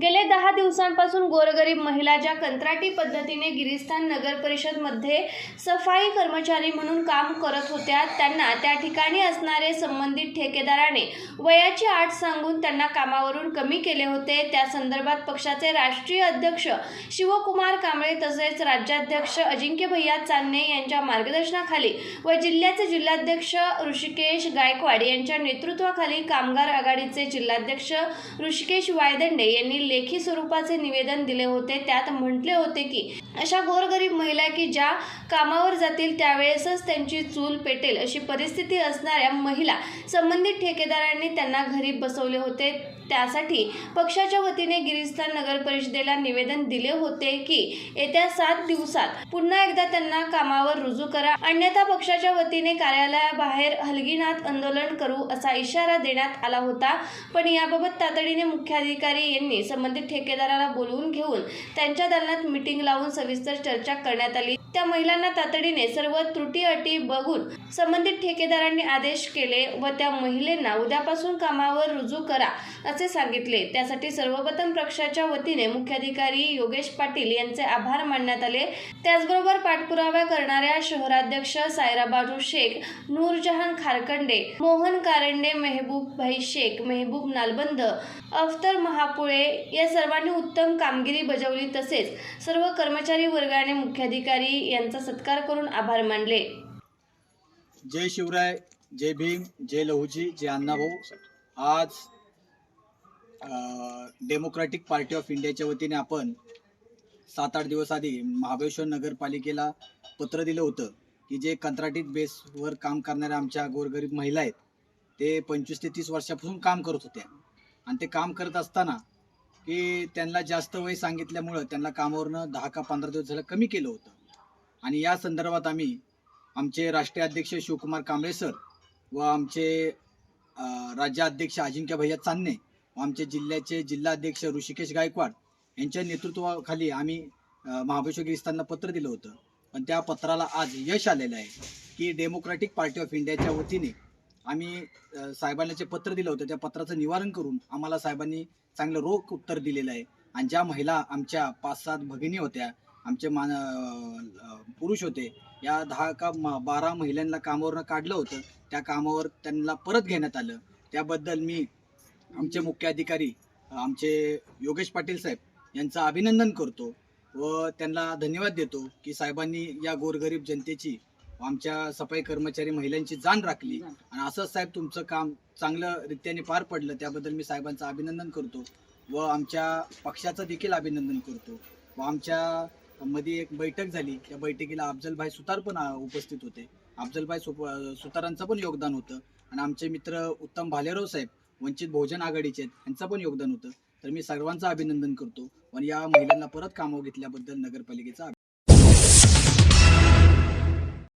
गेले दहा दिवसांपासून गोरगरीब महिला ज्या कंत्राटी पद्धतीने गिरिस्थान नगर परिषदमध्ये सफाई कर्मचारी म्हणून काम करत होत्या त्यांना त्या ठिकाणी असणारे संबंधित ठेकेदाराने वयाची आठ सांगून त्यांना कामावरून कमी केले होते. त्या संदर्भात पक्षाचे राष्ट्रीय अध्यक्ष शिवकुमार कांबळे तसेच राज्याध्यक्ष अजिंक्य भैया चांदणे यांच्या मार्गदर्शनाखाली व जिल्ह्याचे जिल्हाध्यक्ष ऋषिकेश गायकवाड यांच्या नेतृत्वाखाली कामगार आघाडीचे जिल्हाध्यक्ष ऋषिकेश वायदंडे यांनी लेखी स्वरूपाचे निवेदन दिले होते. त्यात म्हटले होते की अशा गोरगरीब महिला की ज्या कामावर जातील त्यावेळेसच त्यांची चूल पेटेल अशी परिस्थिती असणाऱ्या महिला संबंधित ठेकेदारांनी त्यांना घरी बसवले होते. त्यासाठी पक्षाच्या वतीने गिरिस्थान नगर परिषदेला निवेदन दिले होते की येत्या सात दिवसात पुन्हा एकदा त्यांना कामावर रुजू करा. अन्यथा पक्षाच्या वतीने कार्यालयाबाहेर हलगीनाथ आंदोलन करू असा इशारा देण्यात आला होता. पण याबाबत तातडीने मुख्याधिकारी यांनी संबंधित ठेकेदाराला बोलवून घेऊन त्यांच्या दालनात मिटिंग लावून सविस्तर चर्चा करण्यात आली. त्या महिलांना तातडीने सर्व त्रुटी अटी बघून संबंधित ठेकेदारांनी आदेश केले व त्या महिलेंना उद्यापासून कामावर रुजू करा असे सांगितले. त्यासाठी सर्वप्रथम पक्षाच्या वतीने मुख्याधिकारी योगेश पाटील यांचे आभार मानण्यात आले. त्याचबरोबर पाठपुरावा करणाऱ्या शहराध्यक्ष सायराबाजू शेख नूरजहान खारकंडे मोहन कारंडे मेहबूब भाई शेख मेहबूब नालबंद अफ्तर महापुळे या सर्वांनी उत्तम कामगिरी बजावली. तसेच सर्व कर्मचारी वर्गाने मुख्याधिकारी यांचा सत्कार करून आभार मानले. जय शिवराय जय भीम जय लहुजी जय अण्णाभाऊ. आज डेमोक्रॅटिक पार्टी ऑफ इंडियाच्या वतीने आपण सात आठ दिवस आधी महाबळेश्वर नगरपालिकेला पत्र दिलं होतं की जे कंत्राटीत बेसवर काम करणाऱ्या आमच्या गोरगरीब महिला आहेत ते पंचवीस ते तीस वर्षापासून काम करत होत्या. आणि ते काम करत असताना की त्यांना जास्त वय सांगितल्यामुळं त्यांना कामावरनं दहा का पंधरा दिवस झालं कमी केलं होतं. आणि या संदर्भात आम्ही आमचे राष्ट्रीय अध्यक्ष शिवकुमार कांबळे सर व आमचे राज्याध्यक्ष अजिंक्य भैया चांदणे व आमचे जिल्ह्याचे जिल्हाध्यक्ष ऋषिकेश गायकवाड यांच्या नेतृत्वाखाली आम्ही महाबळेश्वर गिरिस्थानला पत्र दिलं होतं. पण त्या पत्राला आज यश आलेलं आहे की डेमोक्रॅटिक पार्टी ऑफ इंडियाच्या वतीने आम्ही साहेबांना जे पत्र दिलं होतं त्या पत्राचं निवारण करून आम्हाला साहेबांनी चांगलं रोख उत्तर दिलेलं आहे. आणि ज्या महिला आमच्या पाच सात भगिनी होत्या आमचे मान पुरुष होते. या दहा का बारा महिलांना कामावरनं काढलं होतं. त्या कामावर त्यांना परत घेण्यात आलं. त्याबद्दल मी आमचे मुख्य अधिकारी आमचे योगेश पाटील साहेब यांचं अभिनंदन करतो व त्यांना धन्यवाद देतो की साहेबांनी या गोरगरीब जनतेची आमच्या सफाई कर्मचारी महिलांची जाण राखली. आणि असंच साहेब तुमचं काम चांगलं रीत्याने पार पडलं त्याबद्दल मी साहेबांचं अभिनंदन करतो व आमच्या पक्षाचं देखील अभिनंदन करतो व आमच्या मध्ये एक बैठक झाली. त्या बैठकीला अफजलभाई सुतार पण उपस्थित होते. अफजलभाई सुप सुतारांचं पण योगदान होतं. आणि आमचे मित्र उत्तम भालेराव साहेब वंचित बहुजन आघाडीचे आहेत यांचं पण योगदान होतं. तर मी सर्वांचं अभिनंदन करतो. आणि या महिलांना परत कामावर घेतल्याबद्दल नगरपालिकेचा